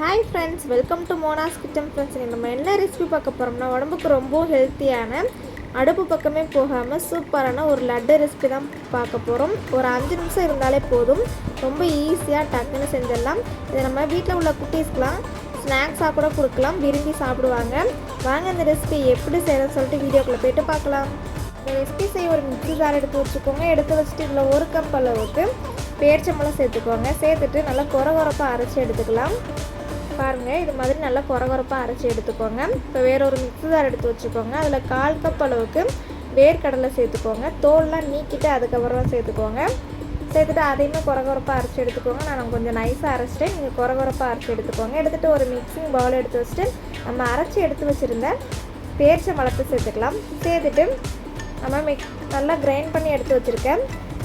Hi friends welcome to Mona's kitchen friends நம்ம என்ன recipe பார்க்க போகிறோம்னா உடம்புக்கு ரொம்ப ஹெல்த்தியான அடுப்பு பக்கமே போகாமல் சூப்பரான ஒரு லட்டு ரெசிபி தான் பார்க்க போகிறோம் ஒரு அஞ்சு நிமிஷம் இருந்தாலே போதும். ரொம்ப ஈஸியாக டக்குன்னு செஞ்சிடலாம். இதை நம்ம வீட்டில் உள்ள குட்டீஸ்க்கெலாம் ஸ்நாக்ஸாக கூட கொடுக்கலாம். விரும்பி சாப்பிடுவாங்க. வாங்க இந்த ரெசிபி எப்படி செய்யறதுன்னு சொல்லிட்டு வீடியோக்குள்ளே போயிட்டு பார்க்கலாம். இந்த ரெசிபி செய்ய ஒரு மிக்சி ஜார் எடுத்து வச்சுக்கோங்க. எடுத்து வச்சுட்டு இதில் ஒரு கப் அளவுக்கு பேரிச்சம்பழம் சேர்த்துக்கோங்க. சேர்த்துட்டு நல்லா குறை குறப்பாக அரைச்சி எடுத்துக்கலாம். பாருங்கள் இது மாதிரி நல்லா குறகுறப்பாக அரைச்சி எடுத்துக்கோங்க. இப்போ வேற ஒரு மிக்ஸி ஜார் எடுத்து வச்சுக்கோங்க. அதில் கால் கப் அளவுக்கு வேர்க்கடலை சேர்த்துக்கோங்க. தோல்லாம் நீக்கிட்டு அதுக்கப்புறம் சேர்த்துக்கோங்க. சேர்த்துட்டு அதையுமே குறகுறப்பாக அரைச்சி எடுத்துக்கோங்க. நான் கொஞ்சம் நைஸாக அரைச்சிட்டேன். நீங்கள் குறகுறப்பாக அரைச்சி எடுத்துக்கோங்க. எடுத்துகிட்டு ஒரு மிக்சிங் பவுல் எடுத்து வச்சுட்டு நம்ம அரைச்சி எடுத்து வச்சுருந்த பேரிச்சை மலத்தை சேர்த்துக்கலாம். சேர்த்துட்டு நம்ம மிக் நல்லா கிரைண்ட் பண்ணி எடுத்து வச்சுருக்கேன்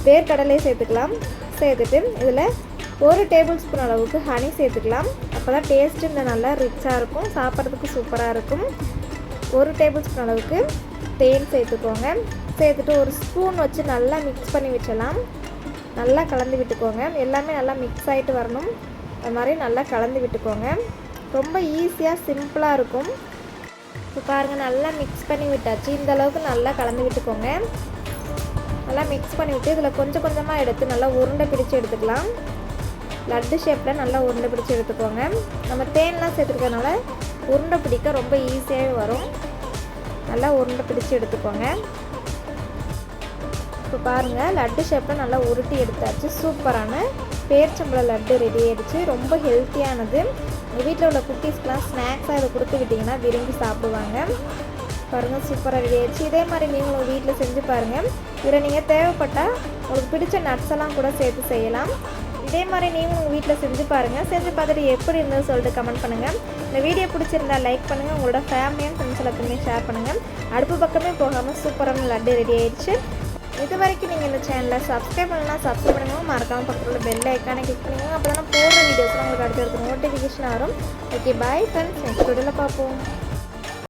வேர்க்கடலையை சேர்த்துக்கலாம். சேர்த்துட்டு இதில் ஒரு டேபிள் ஸ்பூன் அளவுக்கு ஹனி சேர்த்துக்கலாம். அப்போ தான் டேஸ்ட்டு இந்த நல்லா ரிச்சாக இருக்கும். சாப்பிட்றதுக்கு சூப்பராக இருக்கும். ஒரு டேபிள் ஸ்பூன் அளவுக்கு தேன் சேர்த்துக்கோங்க. சேர்த்துட்டு ஒரு ஸ்பூன் வச்சு நல்லா மிக்ஸ் பண்ணி வச்சலாம் நல்லா கலந்து விட்டுக்கோங்க. எல்லாமே நல்லா மிக்ஸ் ஆகிட்டு வரணும். அது மாதிரி நல்லா கலந்து விட்டுக்கோங்க. ரொம்ப ஈஸியாக சிம்பிளாக இருக்கும். இப்போ பாருங்கள் நல்லா மிக்ஸ் பண்ணி விட்டாச்சு. இந்த அளவுக்கு நல்லா கலந்து விட்டுக்கோங்க. நல்லா மிக்ஸ் பண்ணி விட்டு இதில் கொஞ்சம் கொஞ்சமாக எடுத்து நல்லா உருண்டை பிடிச்சு எடுத்துக்கலாம். லட்டு ஷேப்பில் நல்லா உருண்டை பிடிச்சி எடுத்துக்கோங்க. நம்ம தேன்லாம் சேர்த்துருக்கனால உருண்டை பிடிக்க ரொம்ப ஈஸியாகவே வரும். நல்லா உருண்டை பிடிச்சி எடுத்துக்கோங்க. இப்போ பாருங்கள் லட்டு ஷேப்பில் நல்லா உருட்டி எடுத்தாச்சு. சூப்பரான பேர்ச்சம்பளம் லட்டு ரெடி ஆகிடுச்சு ரொம்ப ஹெல்த்தியானது உங்கள் வீட்டில் உள்ள குட்டீஸ்க்கெலாம் ஸ்நாக்ஸாக இதை கொடுத்து விட்டிங்கன்னா விரும்பி சாப்பிடுவாங்க. பாருங்கள் சூப்பராக ரெடி ஆயிடுச்சு. இதே மாதிரி நீங்களும் உங்கள் வீட்டில் செஞ்சு பாருங்கள் இதில் நீங்கள் தேவைப்பட்டால் உங்களுக்கு பிடிச்ச நட்ஸ் எல்லாம் கூட சேர்த்து செய்யலாம். இதே மாதிரி நீங்களும் உங்கள் வீட்டில் செஞ்சு பாருங்கள் செஞ்சு பார்த்துட்டு எப்படி இருந்தது சொல்லிட்டு கமெண்ட் பண்ணுங்கள் இந்த வீடியோ பிடிச்சிருந்தா லைக் பண்ணுங்கள் உங்களோட ஃபேமிலி அண்ட் ஃப்ரெண்ட்ஸ் எல்லாத்துக்குமே ஷேர் பண்ணுங்கள் அடுப்பு பக்கமே போகாமல் சூப்பரான லட்டு ரெடி ஆயிடுச்சு. இது வரைக்கும் நீங்கள் இந்த சேனலை சப்ஸ்கிரைப் பண்ணலாம் சப்ஸ்கிரைப் பண்ணுங்க. மறக்காமல் பக்கத்தில் பெல் ஐக்கானை கிளிக் பண்ணுங்க. அப்போ தான் போடுற வீடியோஸ்லாம் உங்களுக்கு அடுத்த நோட்டிஃபிகேஷன் வரும். ஓகே பாய் ஃப்ரெண்ட்ஸ் நெக்ஸ்ட் வீடியோவில் பார்ப்போம்.